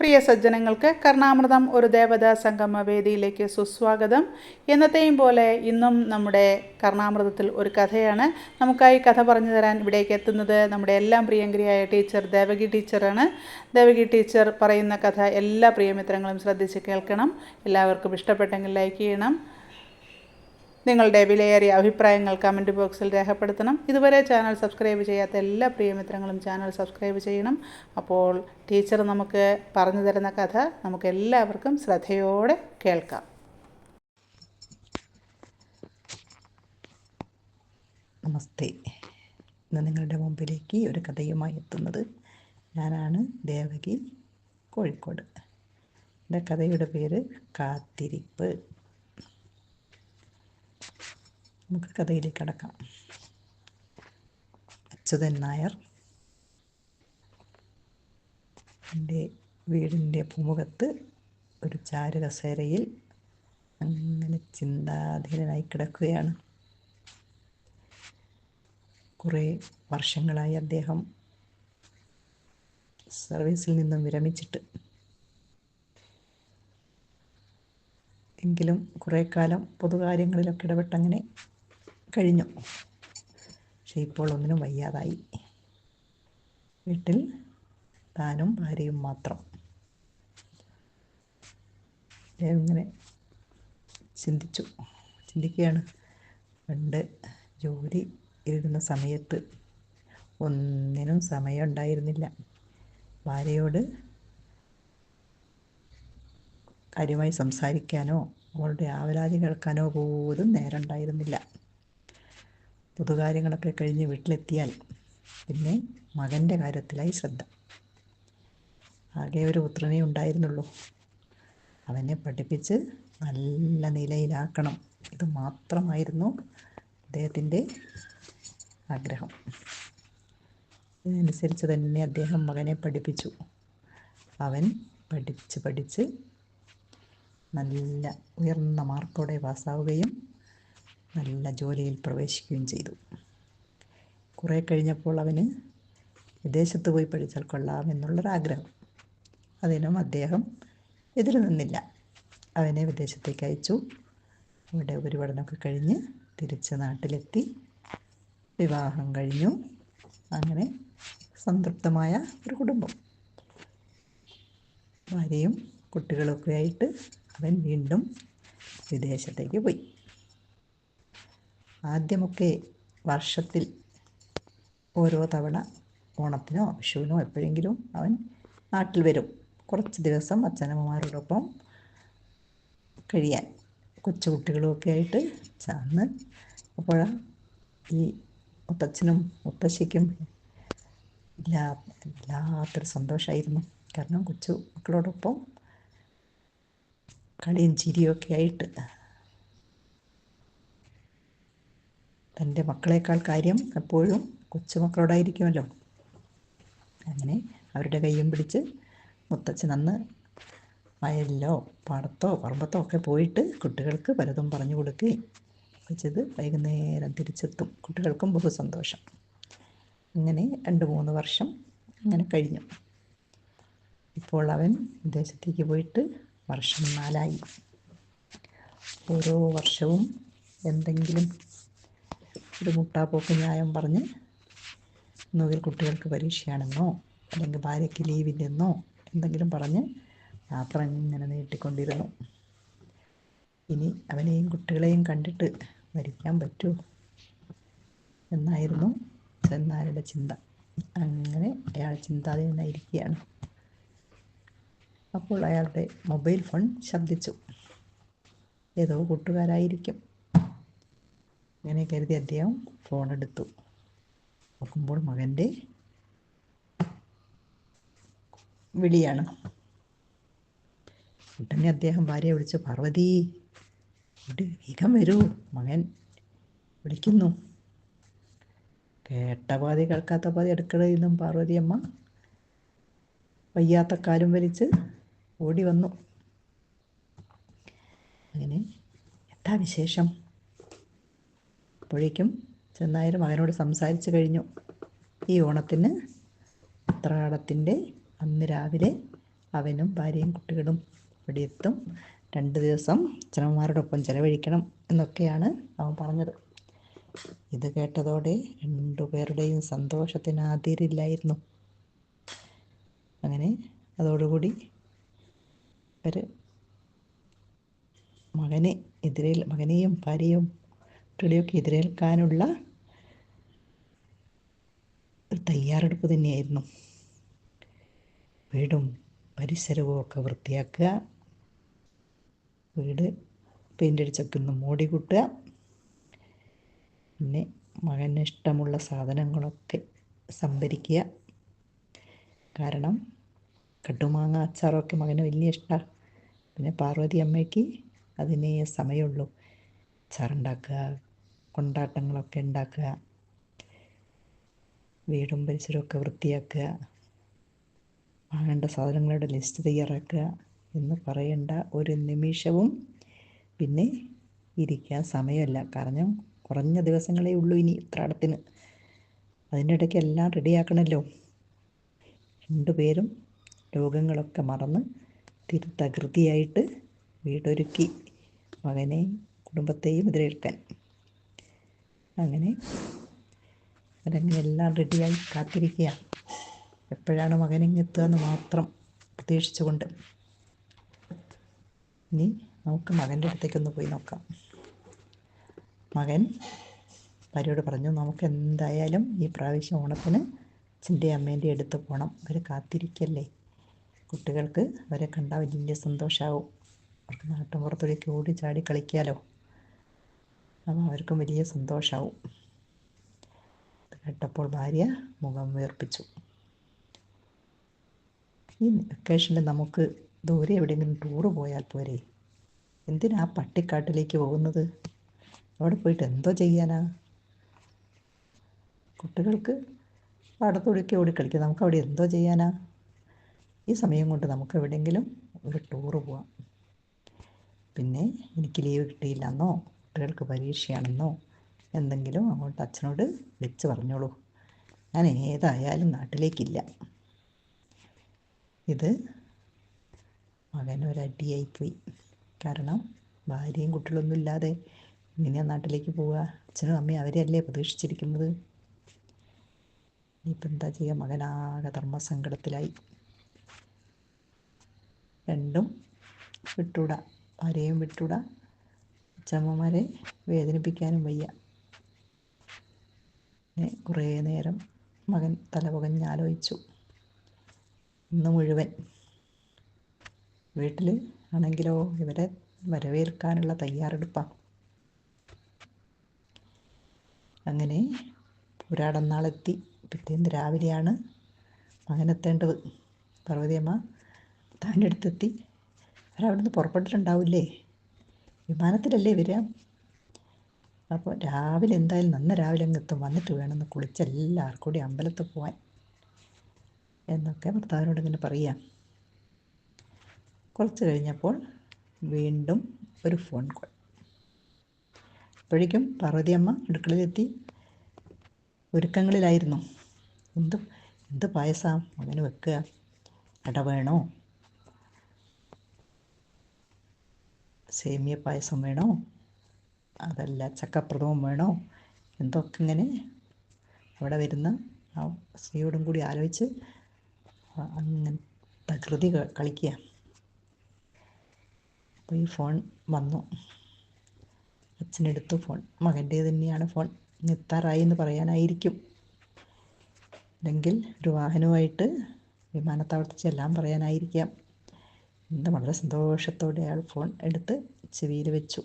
പ്രിയ സജ്ജനങ്ങൾക്ക് കർണാമൃതം ഒരു ദേവതാ സംഗമ വേദിയിലേക്ക് സുസ്വാഗതം. എന്നത്തെയും പോലെ ഇന്നും നമ്മുടെ കർണാമൃതത്തിൽ ഒരു കഥയാണ്. നമുക്കായി കഥ പറഞ്ഞു തരാൻ ഇവിടേക്ക് എത്തുന്നത് നമ്മുടെ എല്ലാം പ്രിയങ്കരിയായ ടീച്ചർ ദേവകി ടീച്ചറാണ്. ദേവകി ടീച്ചർ പറയുന്ന കഥ എല്ലാ പ്രിയമിത്രങ്ങളും ശ്രദ്ധിച്ച് കേൾക്കണം. എല്ലാവർക്കും ഇഷ്ടപ്പെട്ടെങ്കിൽ ലൈക്ക് ചെയ്യണം. നിങ്ങളുടെ വിലയേറിയ അഭിപ്രായങ്ങൾ കമന്റ് ബോക്സിൽ രേഖപ്പെടുത്തണം. ഇതുവരെ ചാനൽ സബ്സ്ക്രൈബ് ചെയ്യാത്ത എല്ലാ പ്രിയമിത്രങ്ങളും ചാനൽ സബ്സ്ക്രൈബ് ചെയ്യണം. അപ്പോൾ ടീച്ചർ നമുക്ക് പറഞ്ഞു തരുന്ന കഥ നമുക്ക് എല്ലാവർക്കും ശ്രദ്ധയോടെ കേൾക്കാം. നമസ്തേ. ഇന്ന് നിങ്ങളുടെ മുമ്പിലേക്ക് ഒരു കഥയുമായി എത്തുന്നത് ഞാനാണ് ദേവകി കോഴിക്കോട്. എന്റെ കഥയുടെ പേര് കാത്തിരിപ്പ്. നമുക്ക് കഥയിലേക്ക് കടക്കാം. അച്യുതൻ നായർ എന്റെ വീടിന്റെ പൂമുഖത്ത് ഒരു ചാരുകസേരയിൽ അങ്ങനെ ചിന്താധീനനായി കിടക്കുകയാണ്. കുറേ വർഷങ്ങളായി അദ്ദേഹം സർവീസിൽ നിന്നും വിരമിച്ചിട്ട്. എങ്കിലും കുറേ കാലം പൊതുകാര്യങ്ങളിലൊക്കെ ഇടപെട്ടങ്ങനെ കഴിഞ്ഞു. പക്ഷെ ഇപ്പോൾ ഒന്നിനും വയ്യാതായി. വീട്ടിൽ താനും ഭാര്യയും മാത്രം. ഇങ്ങനെ ചിന്തിച്ചു. ചിന്തിക്കുകയാണ്. പണ്ട് ജോലി ഇരുന്ന സമയത്ത് ഒന്നിനും സമയം ഉണ്ടായിരുന്നില്ല ഭാര്യയോട് കാര്യമായി സംസാരിക്കാനോ അവളുടെ ആവലാതി കേൾക്കാനോ പോലും നേരം ഉണ്ടായിരുന്നില്ല പൊതുകാര്യങ്ങളൊക്കെ കഴിഞ്ഞ് വീട്ടിലെത്തിയാൽ പിന്നെ മകന്റെ കാര്യത്തിലായി ശ്രദ്ധ. ആകെ ഒരു പുത്രനേ ഉണ്ടായിരുന്നുള്ളൂ. അവനെ പഠിപ്പിച്ച് നല്ല നിലയിലാക്കണം. ഇത് മാത്രമായിരുന്നു അദ്ദേഹത്തിന്റെ ആഗ്രഹം. ഇതിനനുസരിച്ച് തന്നെ അദ്ദേഹം മകനെ പഠിപ്പിച്ചു. അവൻ പഠിച്ച് പഠിച്ച് നല്ല ഉയർന്ന മാർക്കോടെ പാസ്സാവുകയും നല്ല ജോലിയിൽ പ്രവേശിക്കുകയും ചെയ്തു. കുറേ കഴിഞ്ഞപ്പോൾ അവന് വിദേശത്ത് പോയി പഠിച്ചാൽ കൊള്ളാം എന്നുള്ളൊരാഗ്രഹം. അതിനും അദ്ദേഹം എതിര് നിന്നില്ല. അവനെ വിദേശത്തേക്ക് അയച്ചു. അവിടെ ഉപരിപഠനമൊക്കെ കഴിഞ്ഞ് തിരിച്ച് നാട്ടിലെത്തി. വിവാഹം കഴിഞ്ഞു. അങ്ങനെ സംതൃപ്തമായ ഒരു കുടുംബം. ഭാര്യയും കുട്ടികളൊക്കെ ആയിട്ട് അവൻ വീണ്ടും വിദേശത്തേക്ക് പോയി. ആദ്യമൊക്കെ വർഷത്തിൽ ഓരോ തവണ ഓണത്തിനോ വിഷുവിനോ എപ്പോഴെങ്കിലും അവൻ നാട്ടിൽ വരും. കുറച്ച് ദിവസം അച്ഛനമ്മമാരോടൊപ്പം കഴിയാൻ. കൊച്ചുകുട്ടികളുമൊക്കെ ആയിട്ട് ചാന്ന് അപ്പോൾ ഈ മുത്തച്ഛനും മുത്തശ്ശിക്കും എല്ലാ എല്ലാത്തൊരു സന്തോഷമായിരുന്നു കാരണം കൊച്ചു മക്കളോടൊപ്പം കളിയും ചിരിയും ഒക്കെ ആയിട്ട് തന്റെ മക്കളേക്കാൾ കാര്യം എപ്പോഴും കൊച്ചുമക്കളോടായിരിക്കുമല്ലോ അങ്ങനെ അവരുടെ കൈയും പിടിച്ച് മുത്തച്ഛൻ അന്ന് വയലിലോ പാടത്തോ പറമ്പത്തോ ഒക്കെ പോയിട്ട് കുട്ടികൾക്ക് പലതും പറഞ്ഞു കൊടുക്കുകയും വെച്ചത് വൈകുന്നേരം തിരിച്ചെത്തും. കുട്ടികൾക്കും ബഹു സന്തോഷം. അങ്ങനെ രണ്ട് മൂന്ന് വർഷം അങ്ങനെ കഴിഞ്ഞു. ഇപ്പോൾ അവൻ വിദേശത്തേക്ക് പോയിട്ട് വർഷം നാലായി. ഓരോ വർഷവും എന്തെങ്കിലും ഒരു മുട്ടാപ്പോക്ക് ന്യായം പറഞ്ഞ് ഒന്നുകിൽ കുട്ടികൾക്ക് പരീക്ഷയാണെന്നോ അല്ലെങ്കിൽ ഭാര്യയ്ക്ക് ലീവില്ലെന്നോ എന്തെങ്കിലും പറഞ്ഞ് യാത്ര ഇങ്ങനെ നീട്ടിക്കൊണ്ടിരുന്നു. ഇനി അവനെയും കുട്ടികളെയും കണ്ടിട്ട് മരിക്കാൻ പറ്റൂ എന്നായിരുന്നു ചെന്നാരുടെ ചിന്ത. അങ്ങനെ അയാൾ ചിന്താധീനായിരിക്കുകയാണ് അപ്പോൾ അയാളുടെ മൊബൈൽ ഫോൺ ശബ്ദിച്ചു. ഏതോ കൂട്ടുകാരായിരിക്കും. അങ്ങനെ കരുതി അദ്ദേഹം ഫോൺ എടുത്തു. നോക്കുമ്പോൾ മകന്റെ വിളിയാണ്. ഉടനെ അദ്ദേഹം ഭാര്യയെ വിളിച്ചു പാർവതി വേഗം വരൂ മകൻ വിളിക്കുന്നു. കേട്ട പാതി കേൾക്കാത്ത പാതി അടുക്കളയിൽ നിന്നും പാർവതി അമ്മ വയ്യാത്ത കാലും വലിച്ച് ഓടി വന്നു. അങ്ങനെ എന്താ വിശേഷം? അപ്പോഴേക്കും ചെന്നായർ മകനോട് സംസാരിച്ചു കഴിഞ്ഞു. ഈ ഓണത്തിന് ഉത്രാടത്തിന്റെ അന്ന് രാവിലെ അവനും ഭാര്യയും കുട്ടികളും ഇവിടെ എത്തും. രണ്ട് ദിവസം അച്ഛനമ്മമാരോടൊപ്പം ചെലവഴിക്കണം എന്നൊക്കെയാണ് അവൻ പറഞ്ഞത്. ഇത് കേട്ടതോടെ രണ്ടുപേരുടെയും സന്തോഷത്തിന് അതിരില്ലായിരുന്നു അങ്ങനെ അതോടുകൂടി ഒരു മകനെ എതിരേൽ മകനെയും ഭാര്യയും കുട്ടികളെയൊക്കെ എതിരേൽക്കാനുള്ള ഒരു തയ്യാറെടുപ്പ് തന്നെയായിരുന്നു. വീടും പരിസരവും ഒക്കെ വൃത്തിയാക്കുക. വീട് പെയിന്റ് അടിച്ചൊക്കെ ഒന്ന് മൂടി കൂട്ടുക. പിന്നെ മകന് ഇഷ്ടമുള്ള സാധനങ്ങളൊക്കെ സംഭരിക്കുക. കാരണം കട്ടുമാങ്ങ അച്ചാറൊക്കെ മകന് വലിയ ഇഷ്ടമാണ് പിന്നെ പാർവതി അമ്മയ്ക്ക് അതിനേ സമയമുള്ളൂ. അച്ചാറുണ്ടാക്കുക കൊണ്ടാട്ടങ്ങളൊക്കെ ഉണ്ടാക്കുക. വീടും പരിസരമൊക്കെ വൃത്തിയാക്കുക. വാങ്ങേണ്ട സാധനങ്ങളുടെ ലിസ്റ്റ് തയ്യാറാക്കുക എന്ന് പറയേണ്ട ഒരു നിമിഷവും പിന്നെ ഇരിക്കാൻ സമയമല്ല. കാരണം കുറഞ്ഞ ദിവസങ്ങളേ ഉള്ളൂ ഇനി ഉത്രാടത്തിന്. അതിന്റെ ഇടയ്ക്ക് എല്ലാം റെഡിയാക്കണമല്ലോ രണ്ടുപേരും രോഗങ്ങളൊക്കെ മറന്ന് തിരുത്തകൃതിയായിട്ട് വീടൊരുക്കി മകനെയും കുടുംബത്തെയും എതിരേൽക്കാൻ അങ്ങനെ. അതങ്ങനെ എല്ലാം റെഡിയായി കാത്തിരിക്കുക എപ്പോഴാണ് മകനിങ്ങെത്തുക എന്ന് മാത്രം പ്രതീക്ഷിച്ചുകൊണ്ട്. ഇനി നമുക്ക് മകന്റെ അടുത്തേക്കൊന്ന് പോയി നോക്കാം. മകൻ ഭാര്യയോട് പറഞ്ഞു നമുക്ക് എന്തായാലും ഈ പ്രാവശ്യം ഓണത്തിന് അച്ഛന്റെ അമ്മേന്റെ അടുത്ത് പോകണം അവർ കാത്തിരിക്കല്ലേ? കുട്ടികൾക്ക് അവരെ കണ്ടാൽ വലിയ സന്തോഷമാവും അവർക്ക് നാട്ടുമ്പുറത്തേക്ക് ഓടി ചാടി കളിക്കാലോ? അപ്പോൾ അവർക്കും വലിയ സന്തോഷമാവും അത് കേട്ടപ്പോൾ ഭാര്യ മുഖം വീർപ്പിച്ചു. ഈ വെക്കേഷനിൽ നമുക്ക് ദൂരെ എവിടെയെങ്കിലും ടൂറ് പോയാൽ പോരെ? എന്തിനാ പട്ടിക്കാട്ടിലേക്ക് പോകുന്നത്? അവിടെ പോയിട്ട് എന്തോ ചെയ്യാനാ? കുട്ടികൾക്ക് പടത്തൊഴുക്കി ഓടി കളിക്കാം. നമുക്ക് അവിടെ എന്തോ ചെയ്യാനാ? ഈ സമയം കൊണ്ട് നമുക്ക് എവിടെയെങ്കിലും ഒരു ടൂറ് പോവാം. പിന്നെ എനിക്ക് ലീവ് കിട്ടിയില്ലെന്നോ കുട്ടികൾക്ക് പരീക്ഷയാണെന്നോ എന്തെങ്കിലും അങ്ങോട്ട് അച്ഛനോട് വിളിച്ച് പറഞ്ഞോളൂ. ഞാൻ ഏതായാലും നാട്ടിലേക്കില്ല. ഇത് മകനൊരടിയായിപ്പോയി കാരണം ഭാര്യയും കുട്ടികളൊന്നും ഇല്ലാതെ എങ്ങനെയാണ് നാട്ടിലേക്ക് പോവുക. അച്ഛനും അമ്മയും അവരെയല്ലേ പ്രതീക്ഷിച്ചിരിക്കുന്നത്? ഇനിയിപ്പോൾ എന്താ ചെയ്യുക മകനാകെ ധർമ്മസങ്കടത്തിലായി. രണ്ടും വിട്ടൂടാ. ഭാര്യയും വിട്ടൂടാ. അച്ഛമ്മമാരെ വേദനിപ്പിക്കാനും വയ്യ. കുറേ നേരം മകൻ തലപുകഞ്ഞാലോചിച്ചു. ഇന്ന് മുഴുവൻ വീട്ടിൽ ആണെങ്കിലോ ഇവരെ വരവേൽക്കാനുള്ള തയ്യാറെടുപ്പാണ് അങ്ങനെ പുരാടന്നാളെത്തി പിറ്റേന്ന് രാവിലെയാണ് മകനെത്തേണ്ടത്. പാർവതിയമ്മ താന്റെ അടുത്തെത്തി. അവരവിടുന്ന് പുറപ്പെട്ടിട്ടുണ്ടാവില്ലേ? വിമാനത്തിലല്ലേ വരിക? അപ്പോൾ രാവിലെ എന്തായാലും നന്ന രാവിലെ അങ്ങ് എത്തും. വന്നിട്ട് വേണമെന്ന് കുളിച്ച് എല്ലാവർക്കും കൂടി അമ്പലത്തിൽ പോവാൻ. എന്നൊക്കെ ഭർത്താവിനോട് ഇങ്ങനെ പറയാം. കുറച്ച് കഴിഞ്ഞപ്പോൾ വീണ്ടും ഒരു ഫോൺ കോൾ അപ്പോഴേക്കും പാർവതിയമ്മ അടുക്കളയിലെത്തി. ഒരുക്കങ്ങളിലായിരുന്നു. എന്ത് എന്ത് പായസം? അങ്ങനെ വെക്കുക. അട വേണോ സേമിയ പായസം വേണോ? അതല്ല ചക്കപ്രഥമം വേണോ? എന്തൊക്കെ ഇങ്ങനെ അവിടെ വരുന്ന ആ സ്ത്രീയോടും കൂടി ആലോചിച്ച് അങ്ങനെ തകൃതി കളിക്കുക. അപ്പോൾ ഈ ഫോൺ വന്നു. അച്ഛനെടുത്തു ഫോൺ. മകന്റെ തന്നെയാണ് ഫോൺ. എത്താറായി എന്ന് പറയാനായിരിക്കും. അല്ലെങ്കിൽ ഒരു വാഹനവുമായിട്ട് വിമാനത്താവളത്തിൽ ചെല്ലാൻ പറയാനായിരിക്കാം. എന്ത് വളരെ സന്തോഷത്തോടെ അയാൾ ഫോൺ എടുത്ത് ചെവിയിൽ വെച്ചു.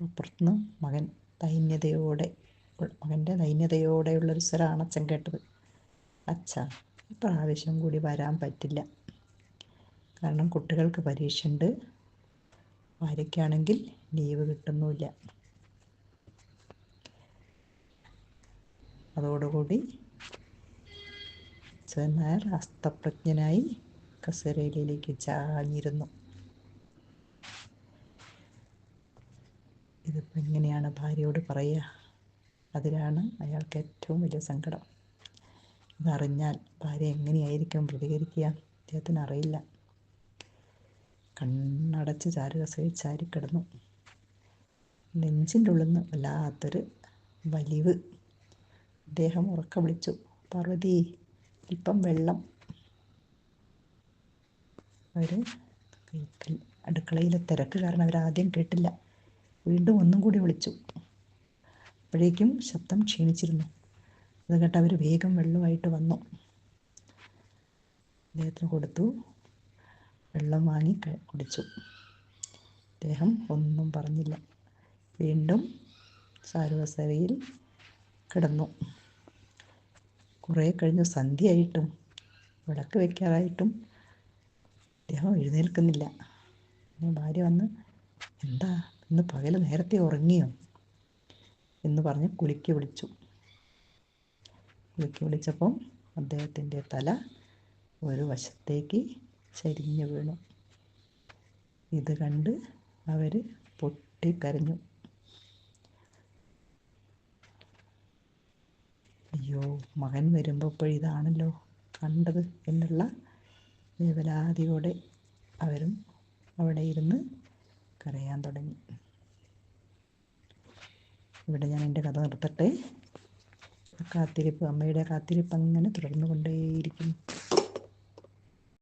പുറത്തുനിന്ന് മകൻ ദൈന്യതയോടെ മകന്റെ ദൈന്യതയോടെയുള്ളൊരു സ്വരാണ് അച്ഛൻ കേട്ടത്. അച്ഛ ഇപ്രാവശ്യം കൂടി വരാൻ പറ്റില്ല. കാരണം കുട്ടികൾക്ക് പരീക്ഷ ഉണ്ട് ഭാര്യയ്ക്കാണെങ്കിൽ ലീവ് കിട്ടുന്നുമില്ല. അതോടുകൂടി ചെന്നായർ അസ്തപ്രജ്ഞനായി കസേരയിലേക്ക് ചാഞ്ഞിരുന്നു. ഇതിപ്പോൾ എങ്ങനെയാണ് ഭാര്യയോട് പറയുക അതിലാണ് അയാൾക്ക് ഏറ്റവും വലിയ സങ്കടം. ഇതറിഞ്ഞാൽ ഭാര്യ എങ്ങനെയായിരിക്കും പ്രതികരിക്കുക അദ്ദേഹത്തിന് അറിയില്ല. കണ്ണടച്ച് ചാരുകസയിൽ ചാരിക്കിടന്നു നെഞ്ചിന്റെ ഉള്ളിൽ നിന്ന് വല്ലാത്തൊരു വലിവ്. അദ്ദേഹം ഉറക്ക വിളിച്ചു പാർവതി ഇപ്പം വെള്ളം അവർ അടുക്കളയിലെ തിരക്ക് കാരണം അവരാദ്യം കേട്ടില്ല. വീണ്ടും ഒന്നും കൂടി വിളിച്ചു. അപ്പോഴേക്കും ശബ്ദം ക്ഷീണിച്ചിരുന്നു. അത് കേട്ട് അവർ വേഗം വെള്ളമായിട്ട് വന്നു. അദ്ദേഹത്തിന് കൊടുത്തു. വെള്ളം വാങ്ങി കുടിച്ചു. അദ്ദേഹം ഒന്നും പറഞ്ഞില്ല. വീണ്ടും സാരുവസരയിൽ കിടന്നു. കുറേ കഴിഞ്ഞു സന്ധ്യയായിട്ടും വിളക്ക് വെക്കാറായിട്ടും അദ്ദേഹം എഴുന്നേൽക്കുന്നില്ല. പിന്നെ ഭാര്യ വന്ന് എന്താ ഇന്ന് പകൽ നേരത്തെ ഉറങ്ങിയോ? എന്ന് പറഞ്ഞ് കുളിക്ക് വിളിച്ചു. കുളിക്ക് വിളിച്ചപ്പം അദ്ദേഹത്തിന്റെ തല ഒരു വശത്തേക്ക് ചരിഞ്ഞു വീണു. ഇത് കണ്ട് അവർ പൊട്ടിക്കരഞ്ഞു. അയ്യോ മകൻ വരുമ്പോൾ ഇതാണല്ലോ കണ്ടത് എന്നുള്ള വേവലാതിയോടെ അവരും അവിടെ ഇരുന്ന് കരയാൻ തുടങ്ങി. ഇവിടെ ഞാൻ എന്റെ കഥ നിർത്തട്ടെ. കാത്തിരിപ്പ് അമ്മയുടെ കാത്തിരിപ്പ് അങ്ങനെ തുടർന്നു കൊണ്ടേയിരിക്കും